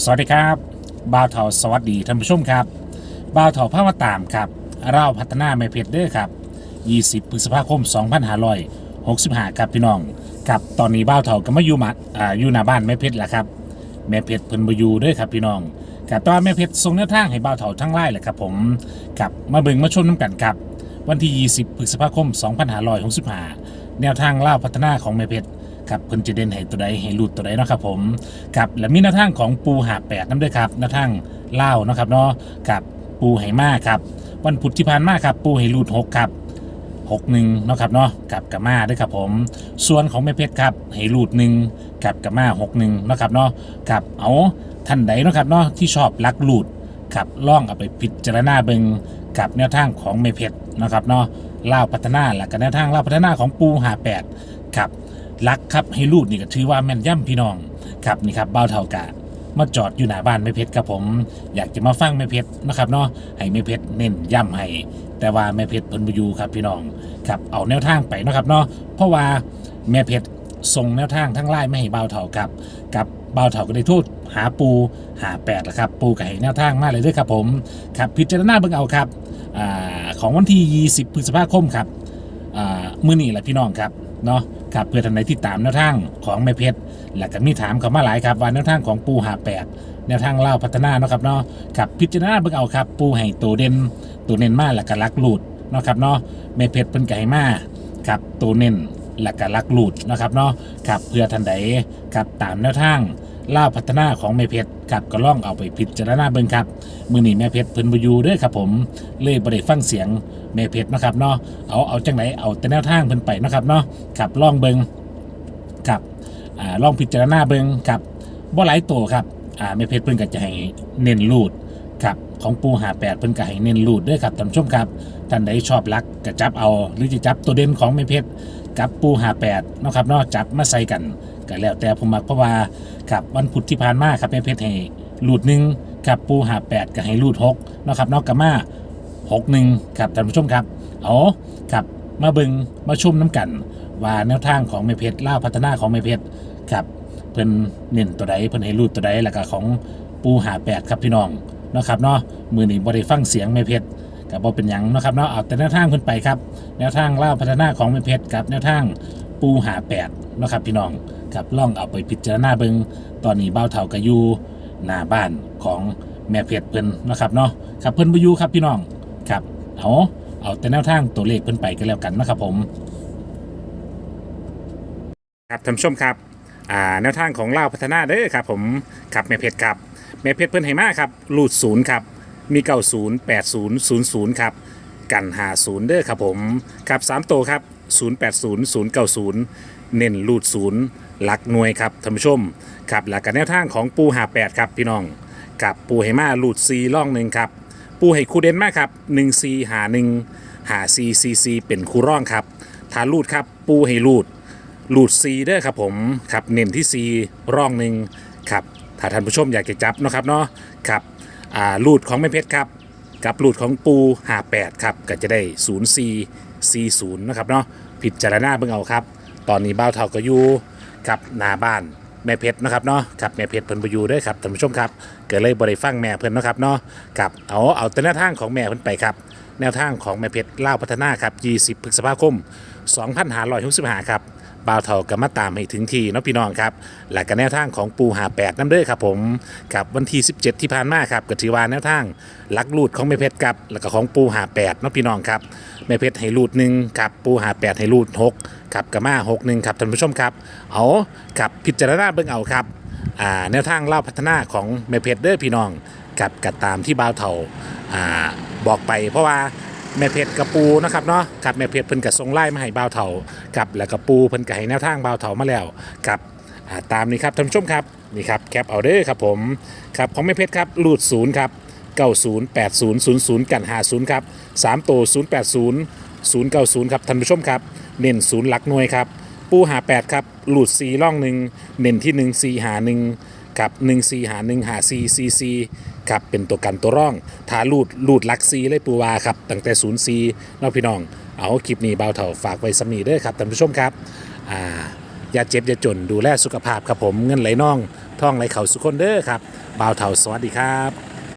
สวัสดีครับบ่าวเถาสวัสดีท่านผู้ชมครับบ่าวเถาพามาตามครับเราพัฒนาไม่เพชรเด้อครับ 20 พฤษภาคม 2565 ครับพี่น้องครับตอนนี้บ่าวเถาก็มาอยู่มาอ่าอยู่หน้าบ้านแม่เพชรแหละครับแม่เพชรเพิ่นบ่อยู่เด้อครับพี่น้องกับตอนแม่เพชรส่งแนวทางให้บ่าวเถาทั้งไล่แหละครับผมกับมาเบิ่งมาชมน้ำกันครับ วันที่ 20 พฤษภาคม 2565 แนวทางเล่าวพัฒนาของแม่เพชร ครับเพิ่นจะเด่นให้ตัวใดให้รูดตัวใดเนาะครับผมกับและมีแนวทางของปูหาแปดน้ำด้วยครับแนวทางเล่าเนาะครับเนาะกับปูไหมาครับวันพุธที่ผ่านมาครับปูให้รูดหกครับหกหนึ่งเนาะครับเนาะกับกามาด้วยครับผม ส่วนของแม่เพชรครับให้รูดหนึ่งกับกามาหกหนึ่งเนาะครับเนาะกับเอาท่านใดเนาะครับเนาะที่ชอบลักลูดครับล่องเอาไปพิจารณาเบิงกับแนวทางของเมเพชรนะครับเนาะล่าพัฒนาและกับแนวทางล่าพัฒนาของปูหาแปดครับ ลักครับให้รูดนี่ก็ถือว่าแม่นย่ำพี่น้องครับนี่ครับเบ้าเท่ากะมาจอดอยู่หน้าบ้านแม่เพชรครับผม อยากจะมาฟังแม่เพชรนะครับเนาะให้แม่เพชรเน้นย่ำให้แต่ว่าแม่เพชรเพิ่นบ่อยู่ครับพี่น้องครับเอาแนวทางไปนะครับเนาะเพราะว่าแม่เพชรส่งแนวทางทั้งไล่ไม่ให้เบาเท่าครับ กับเบาเท่าก็ได้โทษหาปูหาแปดละครับ ปูกับให้แนวทางมากเลยด้วยครับผมครับพิจารณาเบิ่งเอาครับอของวันที่ 20 พฤษภาคมครับอ่ามื้อนี้แหละพี่น้องครับ เนาะครับเพื่อท่านใดที่ตามแนวทางของแม่เพชรหลัก็มีถามเข้ามาหลายครับว่าแนวทางของปูหาแปดแนวทางเล่าพัฒนาเนาะครับเนาะครับพิจารณาเบิ่งเอาครับ ปูให้ตัวเด่นตัวเน้นมาหลักก็ลักลูดเนาะครับเนาะแม่เพชรเพิ่นก็ให้มาครับตัวเน้นหลัก็ลักลูดเนาะครับเนาะครับเพื่อท่านใดครับตามแนวทาง ล่าพัฒนาของแม่เพชรกับก็ล่องเอาไปพิจารณาเบิ่งครับมือนี้แม่เพชรเพิ่นบ่อยู่เด้อครับผมเลยบ่ได้ฟังเสียงแม่เพชรนะครับเนาะเอาเอาจังไหนเอาแต่แนวทางเพิ่นไปนะครับเนาะครับล่องเบิ่งครับอ่าล่องพิจารณาเบิ่งครับบ่หลายตัวครับอ่าแม่เพชรเพิ่นก็จะให้เน้นรูดครับของปูหาแปดเพิ่นก็ให้เน้นรูดด้อครับท่านผู้ชมครับท่านใดชอบลักก็จับเอาหรือจะจับตัวเด่นของแม่เพชรกับปูหาแปดนะครับเนาะจับมาใส่กัน ก็แล้วแต่ผมมักเพราะว่าครับวันพุธที่ผ่านมาครับแม่เพชรให้ลูดหนึ่งกับปูหาแปดก็ให้ลูดหกเนาะครับนอกกับมาหกหนึ่งครับท่านผู้ชมครับเอาครับมาเบิงมาชุ่มน้ำกัน ว่าแนวทางของแม่เพชรล่าพัฒนาของแม่เพชรครับเพิ่นเน้นตัวใดเพิ่นให้ลูดตัวใดแล้วก็ของปูหาแปดครับพี่น้องนะครับเนาะมือนี้บ่ได้ฟังเสียงแม่เพชรกับบ่เป็นหยังนะครับเนาะเอาแต่แนวทางเพิ่นไปครับแนวทางล่าพัฒนาของแม่เพชรกับแนวทาง ปูหาแปดนะครับพี่น้องครับล่องเอาไปพิจารณาเบิงตอนนี้เบ้าเท่ากับยูหน้าบ้านของแม่เพชรเพิ่นนะครับเนาะครับเพิ่นบ่อยูครับพี่น้องครับเอาเอาแต่แนวทางตัวเลขเพิ่นไปก็แล้วกันนะครับผม ครับท่านผู้ชมครับอ่าแนวทางของเล่าพัฒนาเด้อครับ ผมครับแม่เพชรครับแม่เพชรเพิ่นให้มาครับรูดศูนย์ครับมีเก้าศูนย์แปดศูนย์ศูนย์ศูนย์ครับกันหาศูนย์เด้อครับผมครับสามตัวครับ ศูนย์แปดศูนย์ศูนย์เน้นรูดศูนย์หลักหน่วยครับท่านผู้ชมครับหลักการแนวทางของปูหาแปดครับพี่น้องกับปูไหมารูดซีล่องหนึ่งครับปูให้คู่เด่นมากครับหนึ่งซีหาหนึ่งหาซีซีซีเป็นคู่ร่องครับถ้ารูดครับปูให้รูดรูดซีเด้อครับผมครับเน้นที่ซีร่องหนึ่งครับถ้าท่านผู้ชมอยากจะจับเนาะครับเนาะครับอ่ารูดของแม่เพชรครับกับรูดของปูหาแปดครับก็จะได้0 4 4 0นะครับเนาะผิดจารณาเบิ่งเอาครับ ตอนนี้บ้าวเท่าก็อยู่กับหน้าบ้านแม่เพชรนะครับเนาะกับแม่เพชรเพิ่นไปอยู่ด้วยครับท่านผู้ชมครับเกิดเลยบริฟังแม่เพิ่นนะครับเนาะกับเอาเอาแต่แนวทางของแม่เพิ่นไปครับ แนวทางของแม่เพชรเล่าวพัฒนาครับ 20พฤษภาคม 2565ครับ บ่าวเทาก็มาตามให้ถึงทีเนาะพี่น้องครับและก็แนวทางของปูหาแปดน้ำเด้อครับผมกับวันที่ 17 ที่ผ่านมาครับก็ถือว่าแนวทางลักลูดของแม่เพชรครับแล้วก็ของปูหาแปดเนาะพี่น้องครับแม่เพชรให้ลูดหนึ่งครับปูหาแปดให้ลูดหกครับกระมาหกหนึ่งครับท่านผู้ชมครับเอากับพิจารณาเบิ่งเอาครับอ่าแนวทางเล่าพัฒนาของแม่เพชรเด้อพี่น้องกับกัตามที่บ่าวเทาบอกไปเพราะว่า แม่เพชรกับปูนะครับเนาะครับแม่เพชรเพิ่นกับทรงไล่มาให้บ่าวเถากับแล้วกับปูเพิ่นกับให้แนวทางบ่าวเถามาแล้วกับตามนี้ครับท่านผู้ชมครับนี่ครับแคปเอาเด้อครับผมครับของแม่เพชรครับรูดศูนย์ครับ90 80 00กัน50ครับ3ตัว080 090ครับท่านผู้ชมครับเน้นศูนย์หลักหน่วยครับปูหา8ครับหลุด4ล่องหนึ่งเน้นที่1 4หา1กับ1 4หา1หา4 4 4 ครับเป็นตัวกันตัวร่องถ้าลูดลูดลักซีเลยปูวาครับตั้งแต่ศูนย์ซีนอกพี่น้อง เอาคลิปนี้เบาเถ่าฝากไว้สมีเด้อครับท่านผู้ชมครับอ่าอย่าเจ็บอย่าจนดูแลสุขภาพครับผมเงินไหลน่องท่องไหลเข่าสุขคนเด้อครับบ่าวเถาสวัสดีครับ